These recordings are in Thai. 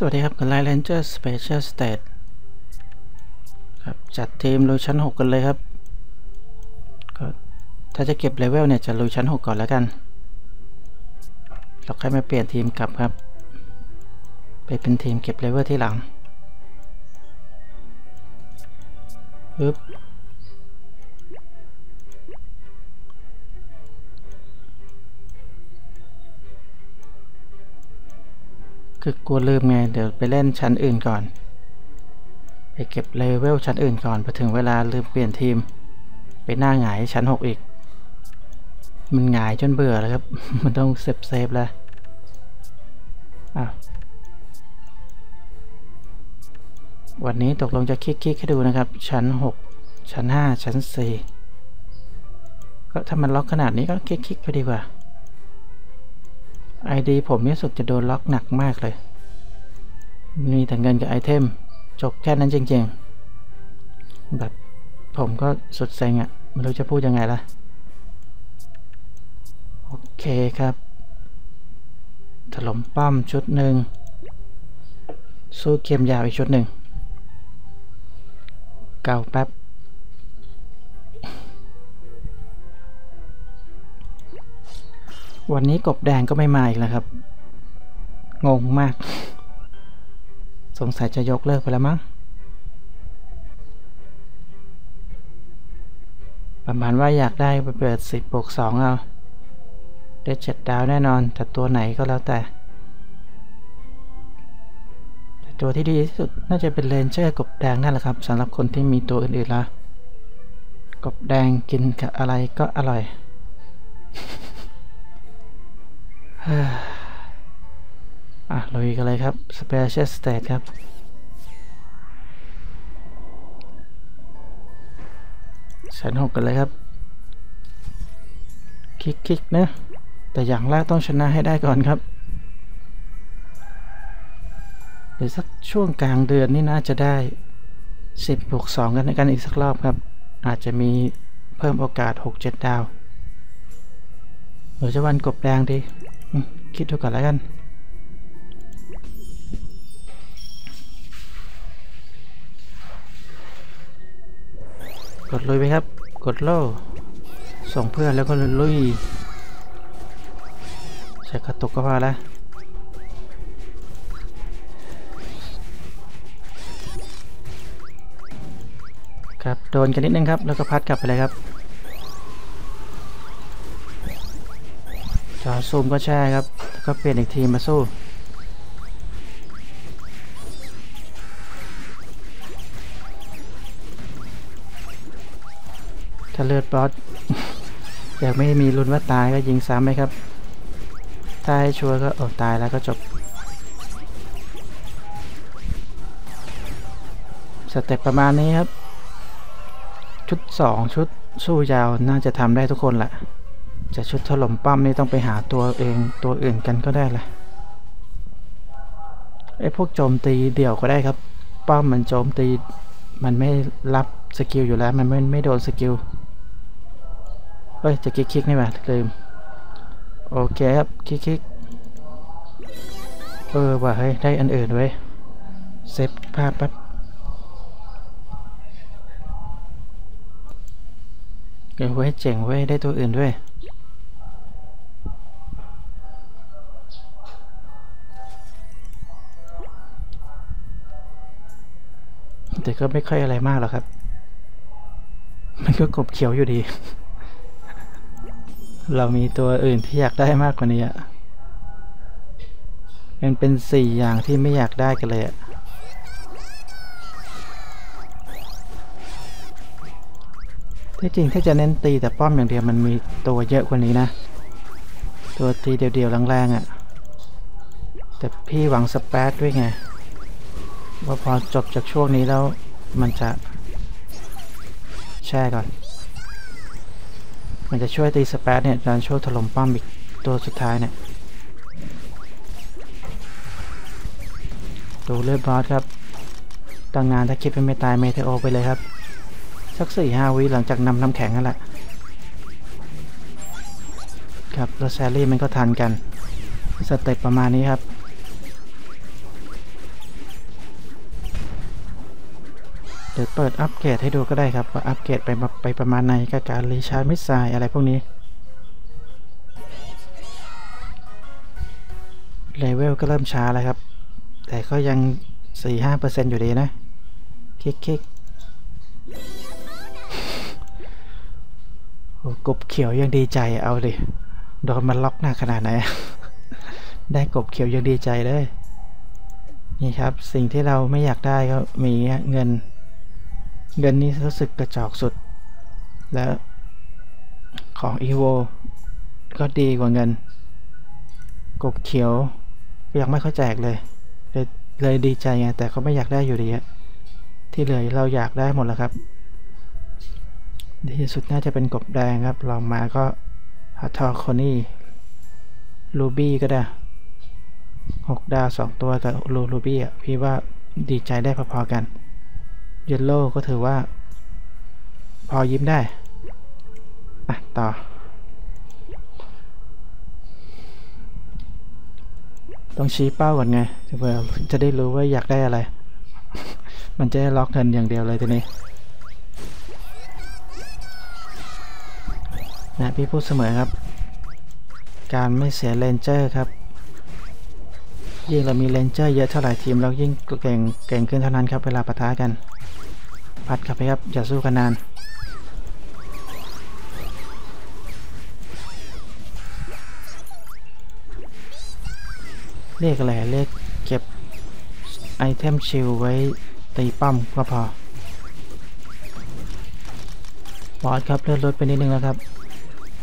สวัสดีครับกับไลน์เลนเจอร์สเปเชียลสเตทครับจัดทีมลุยชั้น 6 กันเลยครับก็ถ้าจะเก็บเลเวลเนี่ยจะลุยชั้น 6 ก่อนแล้วกันเราค่อยมาเปลี่ยนทีมกลับครับ ไปเป็นทีมเก็บเลเวลที่หลังปึ๊บ คือกลัวลืมไงเดี๋ยวไปเล่นชั้นอื่นก่อน ไปเก็บเลเวลชั้นอื่นก่อนพอถึงเวลาลืมเปลี่ยนทีม ไปหน้าหงายชั้น 6 อีก มันหงายจนเบื่อแล้วครับ มันต้องเซฟเซฟแล้วอะวันนี้ตกลงจะคลิกๆให้ดูนะครับ ชั้น 6 ชั้น 5 ชั้น 4 ก็ถ้ามันล็อกขนาดนี้ก็คลิกๆไปดีกว่า ID ผมนี่สุดจะโดนล็อกหนักมากเลย มีแต่เงินกับไอเทม จบแค่นั้นจริงๆ แบบผมก็สุดเซ็งอะ่ะ ไม่รู้จะพูดยังไงละโอเคครับ ถล่มป้อมชุดหนึ่ง สู้เกมยาวอีกชุดหนึ่ง เก่าแป๊บ วันนี้กบแดงก็ไม่มาอีกแล้วครับ งงมาก สงสัยจะยกเลิกไปแล้วมั้ง ประมาณว่าอยากได้ไปเปิด10บวก2เอาได้เจ็ดดาวแน่นอน แต่ตัวไหนก็แล้วแต่ แต่ตัวที่ดีที่สุดน่าจะเป็นเลนเจอร์กบแดงนั่นแหละครับสำหรับคนที่มีตัวอื่นๆล้วกบแดงกินกับอะไรก็อร่อย อะลุยกันเลยครับ Special State ครับชั้นหกกันเลยครับ คลิกๆนะ แต่อย่างแรกต้องชนะให้ได้ก่อนครับเดี๋ยวสักช่วงกลางเดือนนี่น่าจะได้ 10บวก2กันในกันอีกสักรอบครับ อาจจะมีเพิ่มโอกาส 6-7 ดาวหรือจะวันกบแดงดี คิดดูก่อนแล้วกันกดลุยไปครับ กดโล่ส่งเพื่อนแล้วก็ลุยใช้กระตุกก็พอแล้วครับโดนกันนิดนึงครับ แล้วก็พัดกลับไปเลยครับ ซูมก็แช่ครับ ก็เปลี่ยนอีกทีมาสู้ถ้าเลือดบอสอยากไม่มีรุนว่าตายก็ยิงซ้ำไหมครับ ถ้าให้ชัวร์ก็อดตายแล้วก็จบ สเต็ปประมาณนี้ครับ ชุด 2 ชุดสู้ยาวน่าจะทำได้ทุกคนแหละ จะชุดถล่มปั้มนี่ต้องไปหาตัวเองตัวอื่นกันก็ได้แหละไอ้พวกโจมตีเดี่ยวก็ได้ครับ ป้อมมันโจมตีมันไม่รับสกิลอยู่แล้วมันไม่ไม่โดนสกิลเฮ้ยจะคลิกคลิกนี่มาลืมโอเคครับคลิกคลิกเออว่าเฮ้ยได้อันอื่นเว้ยเซฟภาพแป๊บเออเว้ยเจ๋งเว้ยได้ตัวอื่นด้วย แต่ก็ไม่ค่อยอะไรมากหรอกครับ มันก็กบเขียวอยู่ดี เรามีตัวอื่นที่อยากได้มากกว่านี้อะมันเป็นสี่อย่างที่ไม่อยากได้กันเลยอะที่จริงถ้าจะเน้นตีแต่ป้อมอย่างเดียวมันมีตัวเยอะกว่านี้นะ ตัวตีเดียวๆแรงๆอะ แต่พี่หวังสเปซด้วยไง ว่าพอจบจากช่วงนี้แล้วมันจะแช่ก่อน มันจะช่วยตีสเปซเนี่ยตอนช่วงถล่มป้อมอีกตัวสุดท้ายเนี่ย ดูเลือดบอสครับตั้งนานถ้าคิดเป็นไม่ตายเมเทโอไปเลยครับ สักสี่ห้าวิหลังจากนำน้ำแข็งนั่นแหละ ครับแล้วแซรี่มันก็ทันกัน สเต็ปประมาณนี้ครับ ดี๋ยวเปิดอัปเกรดให้ดูก็ได้ครับ ว่าอัปเกรดไปไปประมาณไหนกับการรีชาร์จมิสไซล์อะไรพวกนี้เลเวลก็เริ่มช้าแล้วครับ แต่ก็ยัง 4-5%อยู่ดีนะ คลิกคลิกโอ้กบเขียวยังดีใจเอาดิโดนมันล็อกหน้าขนาดไหน ได้กบเขียวยังดีใจเลย นี่ครับ สิ่งที่เราไม่อยากได้ก็มีเงิน เงินนี้รู้สึกกระจอกสุด แล้วของ EVO ก็ดีกว่าเงิน กบเขียวยังไม่เข้าแจกเลย เลยเลยดีใจไง แต่เขาไม่อยากได้อยู่ดีอะที่เหลือเราอยากได้หมดแล้วครับ ดีที่สุดน่าจะเป็นกบแดงครับลองมาก็ฮัตทอคอนี่ลูบี้ก็ได้หกดาวสองตัวกับลูลูบี้อะพี่ว่าดีใจได้พอๆกัน เยลโล่ก็ถือว่า พอยิ้มได้อะต่อ ต้องชี้เป้าก่อนไงเพื่อจะได้รู้ว่าอยากได้อะไร มันจะล็อกเงินอย่างเดียวเลยทีนี้นะพี่พูดเสมอครับ การไม่เสียเลนเจอร์ครับ ยิ่งเรามีเลนเจอร์เยอะเท่าไหร่ทีมเรายิ่งเก่งเก่งขึ้นเท่านั้นครับเวลาปะทะกัน พัดกลับไปครับ อย่าสู้กันนานเรียกอะไรเรียกเก็บไอเทมชิลไว้ตีป้มก็พอบอสครับเลื่อนรถไปนิดนึงแล้วครับ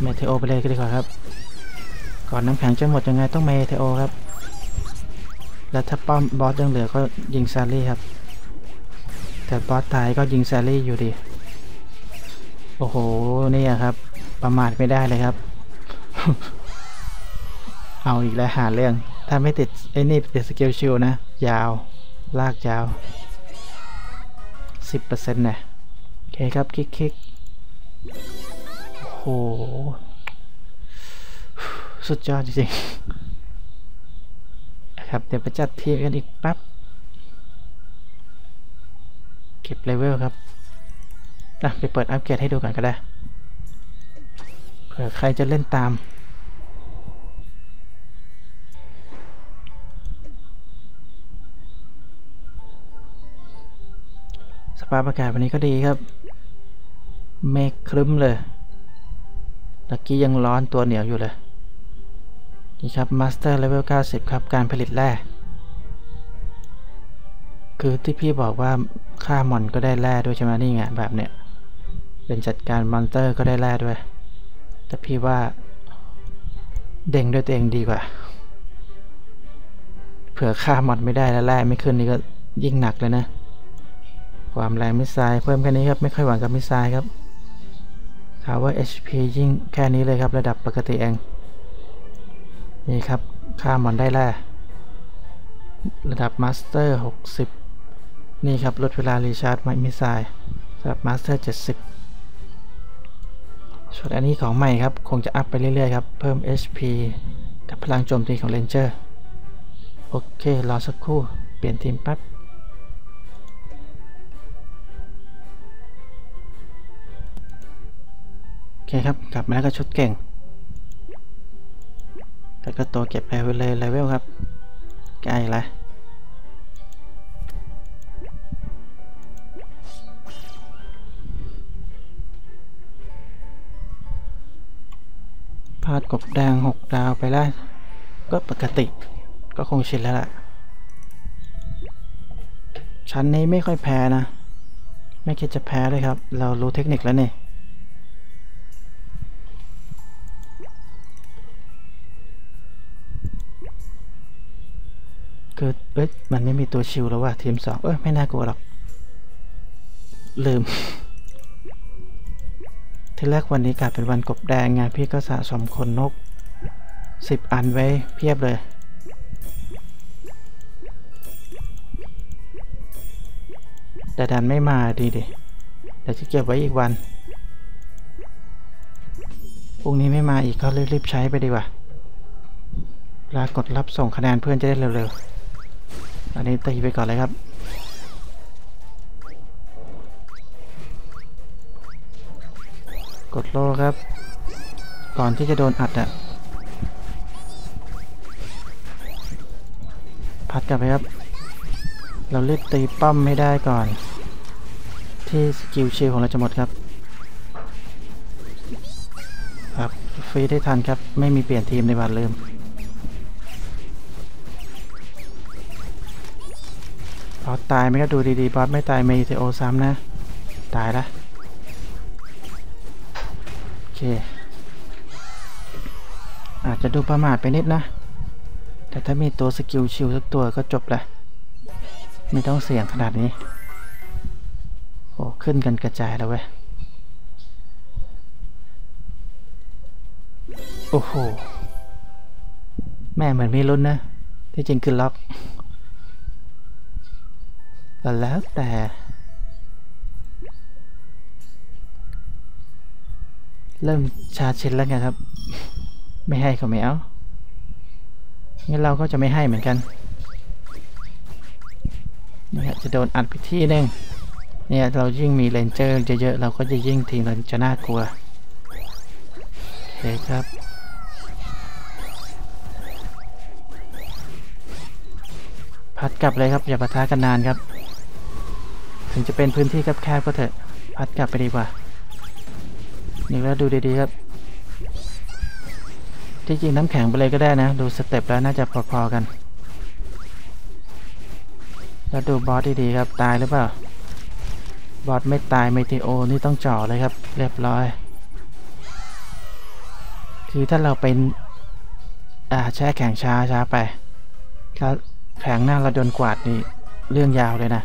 เมเทโอไปเลยก็ดีกว่าครับ ก่อนน้ำแข็งจะหมดยังไงต้องเมเทโอครับ แล้วถ้าป้อมบอสยังเหลือก็ยิงซารี่ครับ แต่บอสตายก็ยิงแซารี่อยู่ดี โอ้โห นี่ครับ ประมาทไม่ได้เลยครับ เอาอีกแล้วหาเรื่อง ถ้าไม่ติดไอ้นี่ติดสกิลชิลนะ ยาว ลากยาว 10%นะ โอเคครับ คลิกคลิกโอ้โห สุดยอดจริงๆ ครับ เดี๋ยวไปจัดทีมกันอีกปั๊บ เก็บเลเวลครับอะไปเปิดอัปเกรดให้ดูก่อนก็ได้ เผื่อใครจะเล่นตาม สภาพอากาศวันนี้ก็ดีครับ เมฆครึ้มเลยตะกี้ยังร้อนตัวเหนียวอยู่เลย นี่ครับมาสเตอร์เลเวล90 ครับ การผลิตแร่ คือที่พี่บอกว่าฆ่ามอนก็ได้แร่ด้วยใช่ไหมนี่ไงแบบเนี้ยเป็นจัดการมอนเตอร์ก็ได้แร่ด้วย แต่พี่ว่า เด้งด้วยตัวเองดีกว่า เผื่อฆ่ามอนไม่ได้แล้วแร่ไม่ขึ้นนี่ก็ยิ่งหนักเลยนะ ความแรงมิสไซล์เพิ่มแค่นี้ครับ ไม่ค่อยหวังกับมิสไซล์ครับถามว่า HP ยิ่งแค่นี้เลยครับระดับปกติเอง นี่ครับ ค่ามอนได้แล้วระดับมาสเตอร์ 60 นี่ครับลดเวลารีชาร์จไมมิสไซล์ระดับมาสเตอร์70ส่วนอันนี้ของใหม่ครับ คงจะอัพไปเรื่อยๆครับ เพิ่ม HP กับพลังโจมตีของเลนเจอร์ โอเค รอสักครู่ เปลี่ยนทีมแป๊บโอเคครับ กลับมาแล้วก็ชุดเก่งแล้วก็ตัวเก็บไปเลยเลเวลครับ ใกล้ละ พาดกบแดงหกดาวไปแล้ว ก็ปกติก็คงชินแล้วล่ะ ชั้นนี้ไม่ค่อยแพ้นะ ไม่คิดจะแพ้เลยครับ เรารู้เทคนิคแล้วเนี่ยคือเอ้ย มันไม่มีตัวชิวแล้วว่ะทีมสองเอ้ย ไม่น่ากลัวหรอก ลืม ที่แรกวันนี้กลายเป็นวันกบแดงไงพี่ก็สะสมขนนกสิบอันไว้เพียบเลย แต่ดันไม่มาดีดิเดี๋ยวจะเก็บไว้อีกวันพรุ่งนี้ไม่มาอีกก็รีบๆใช้ไปดีกว่าลากดรับส่งคะแนนเพื่อนจะได้เร็วๆ อันนี้ตีไปก่อนเลยครับ กดโลครับ ก่อนที่จะโดนอัดอะพัดกลับไปครับ เราเลือกตีป้มไม่ได้ก่อน ที่สกิลเชลของเราจะหมดครับ ครับฟรีได้ทันครับ ไม่มีเปลี่ยนทีมในวันลืมบอสตายไหมก็ดูดีๆบอสไม่ตายเมเทโอซ้ำนะ ตายละ เค อาจจะดูประมาทไปนิดนะ แต่ถ้ามีตัวสกิลชิลสักตัวก็จบละ ไม่ต้องเสี่ยงขนาดนี้ โอ้ ขึ้นกันกระจายแล้วเว้ย โอ้โห แม่เหมือนมีลุ้นนะ ที่จริงคือล็อกแล้วแต่ เริ่มชาชินแล้วไงครับ ไม่ให้ก็ไม่เอางั้นเราก็จะไม่ให้เหมือนกันเนี่ยจะโดนอัดไปที่หนึงเนี่ยเรายิ่งมีเลนเจอร์เยอะๆเราก็จะยิ่งทีมเราจะน่ากลัวโอเคครับพัดกลับเลยครับ อย่าปะทะกันนานครับ ถึงจะเป็นพื้นที่แคบๆก็เถอะ พัดกลับไปดีกว่า นี่แล้วดูดีๆครับ ที่จริงน้ำแข็งไปเลยก็ได้นะ ดูสเต็ปแล้วน่าจะพอๆกัน แล้วดูบอสดีๆครับ ตายหรือเปล่า บอสไม่ตายเมติโอนี่ต้องจ่อเลยครับ เรียบร้อย คือถ้าเราเป็นอ่าแช่แข็งช้าช้าไปถ้าแข็งหน้าเราโดนกวาดนี่เรื่องยาวเลยนะ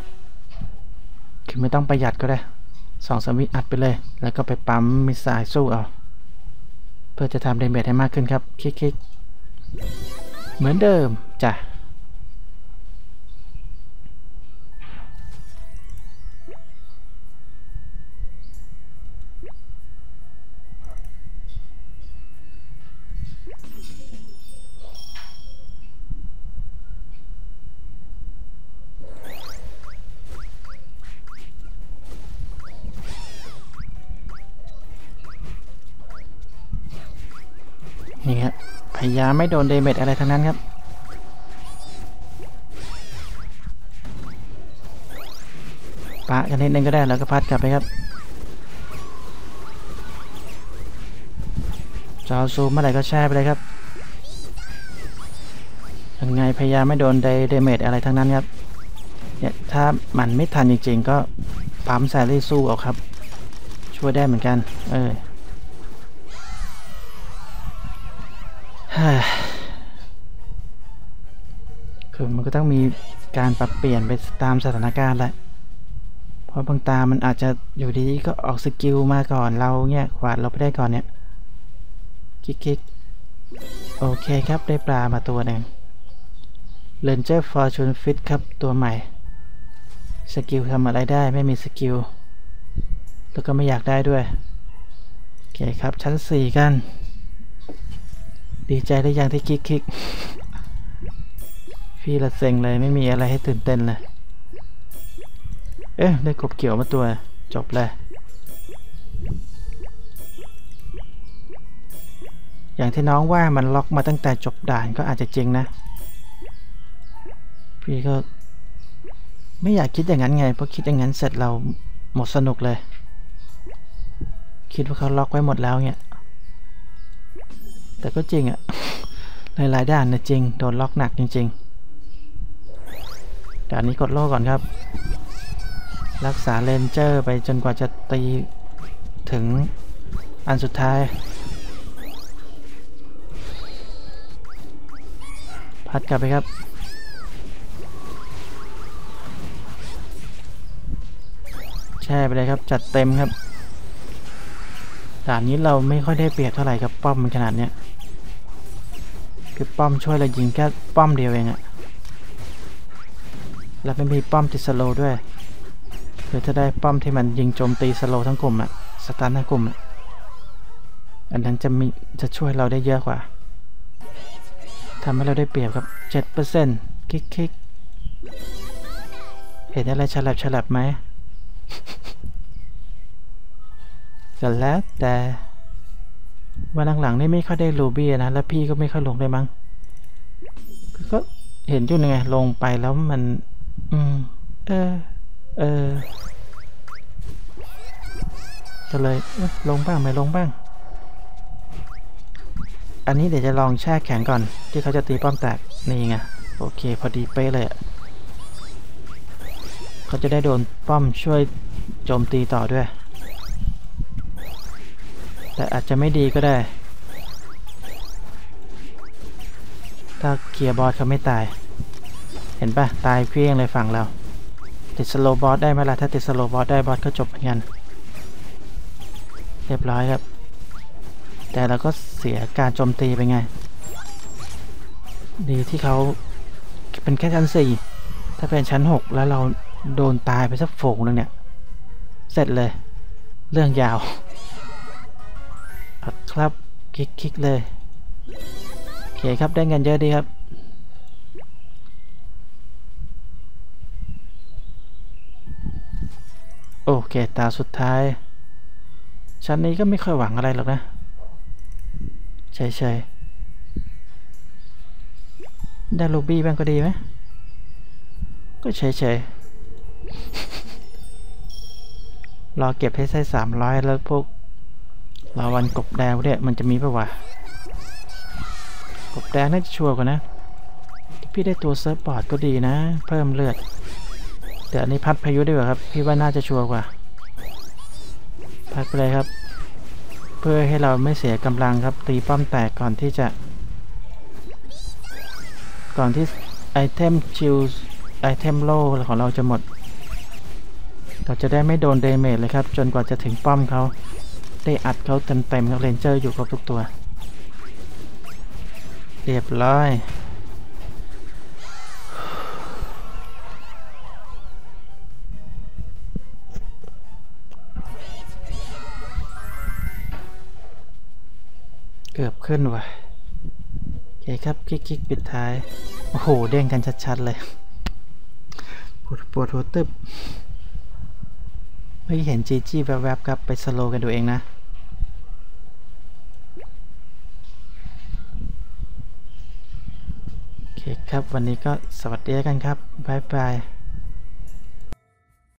คือไม่ต้องประหยัดก็ได้ สองสมวิอัดไปเลย แล้วก็ไปปั๊มมิสไซล์สู้เอาเพื่อจะทำเดเมจให้มากขึ้นครับ คลิกๆ เหมือนเดิมจ้ะ ยายาไม่โดนเดเมจอะไรทั้งนั้นครับ ปะกันนิดนึงก็ได้แล้วก็พัดกลับไปครับจอซูมเมื่อไหร่ก็แช่ไปเลยครับยังไงพยายามไม่โดนเดเมจอะไรทั้งนั้นครับเนี่ยถ้ามันไม่ทันจริงๆก็ปั๊มแซรี่สู้เอาครับ ช่วยได้เหมือนกัน เออ มันก็ต้องมีการปรับเปลี่ยนไปตามสถานการณ์แหละ เพราะบางตา มันอาจจะอยู่ดีก็ออกสกิลมาก่อนเราเนี่ยขวาดเราไปได้ก่อนเนี่ย คลิกๆ โอเคครับได้ปลามาตัวหนึ่ง Ranger Fortune Fit ครับตัวใหม่ สกิลทำอะไรได้ไม่มีสกิล แล้วก็ไม่อยากได้ด้วย โอเคครับชั้น 4 กัน ดีใจได้ยังที่คลิกคลิก พี่ละเซ็งเลยไม่มีอะไรให้ตื่นเต้นเลย เอ๊ะ ได้กบเกี่ยวมาตัว จบเลย อย่างที่น้องว่ามันล็อกมาตั้งแต่จบด่านก็อาจจะจริงนะ พี่ก็ ไม่อยากคิดอย่างนั้นไง เพราะคิดอย่างนั้นเสร็จเราหมดสนุกเลย คิดว่าเขาล็อกไว้หมดแล้วเนี่ย แต่ก็จริงอะหลายๆด้านนะจริง โดนล็อกหนักจริง ๆ ด่านนี้กดโล่ก่อนครับ รักษาเลนเจอร์ไปจนกว่าจะตีถึงอันสุดท้าย พัดกลับไปครับ แช่ไปเลยครับ จัดเต็มครับด่านนี้เราไม่ค่อยได้เปรียบเท่าไหร่กับป้อมมันขนาดเนี้ยคือป้อมช่วยเรายิงแค่ป้อมเดียวเองอะ แล้วไม่มีป้อมติดสโลด้วยคือถ้าได้ป้อมที่มันยิงโจมตีสโลทั้งกลุ่มอะสตันทั้งกลุ่มอะอันนั้นจะมีจะช่วยเราได้เยอะกว่าทำให้เราได้เปรียบครับ7%คลิกคลิกเห็นอะไรฉลับฉลับไหมก็แล้วแต่วันหลังๆนี่ไม่ค่อยได้รูบี้นะ แล้วพี่ก็ไม่ค่อยลงได้มั้ง ก็เห็นอยู่ไงลงไปแล้วมัน อืม เออ เออ ก็เลยเลงบ้างไม่ลงบ้าง อันนี้เดี๋ยวจะลองแช่แข็งก่อน ที่เขาจะตีป้อมแตก นี่ไง โอเค พอดีเป๊ะเลยเขาจะได้โดนป้อมช่วยโจมตีต่อด้วย แต่อาจจะไม่ดีก็ได้ ถ้าเคียร์บอสเขาไม่ตาย เห็นปะตายเพี้ยงเลยฝั่งเรา ติดสโลบอสได้ไหมล่ะถ้าติดสโลบอสได้บอสก็จบเหมือนกัน เรียบร้อยครับ แต่เราก็เสียการโจมตีไปไง ดีที่เขาเป็นแค่ชั้นสี่ถ้าเป็นชั้นหกแล้วเราโดนตายไปสักฝูงหนึงเนี่ย เสร็จเลย เรื่องยาวครับคลิกคลิกเลยโอเคครับได้เงินเยอะดีครับ โอเค ตาสุดท้าย ชั้นนี้ก็ไม่ค่อยหวังอะไรหรอกนะเฉยๆได้ลูบี้บ้างก็ดีไหม ก็เฉยๆรอเก็บให้ใส่สามร้อยแล้วพวกรอวันกบแดงเนี่ยมันจะมีปะวะกบแดงน่าจะชัวร์กว่านะ พี่ได้ตัวเซิร์ฟบอร์ดก็ดีนะ เพิ่มเลือด เดี๋ยวอันนี้พัดพายุดีกว่าครับ พี่ว่าน่าจะชัวร์กว่า พัดไปเลยครับ เพื่อให้เราไม่เสียกำลังครับ ตีป้อมแตกก่อนที่จะ ก่อนที่ไอเทมชิลไอเทมโล่ของเราจะหมด เราจะได้ไม่โดนเดเมจเลยครับ จนกว่าจะถึงป้อมเขาได้อัดเขาเต็มๆครับเรนเจอร์อยู่ครบทุกตัว เรียบร้อย กือบขึ้นว่ะโอเคครับคลิกๆปิดท้าย โอ้โห เด้งกันชัดๆเลย ปวดปวดหัวตึบไม่เห็นจีจี้แวบๆครับ ไปสโลกันดูเองนะโอเคครับ วันนี้ก็สวัสดีกันครับ บ๊ายบาย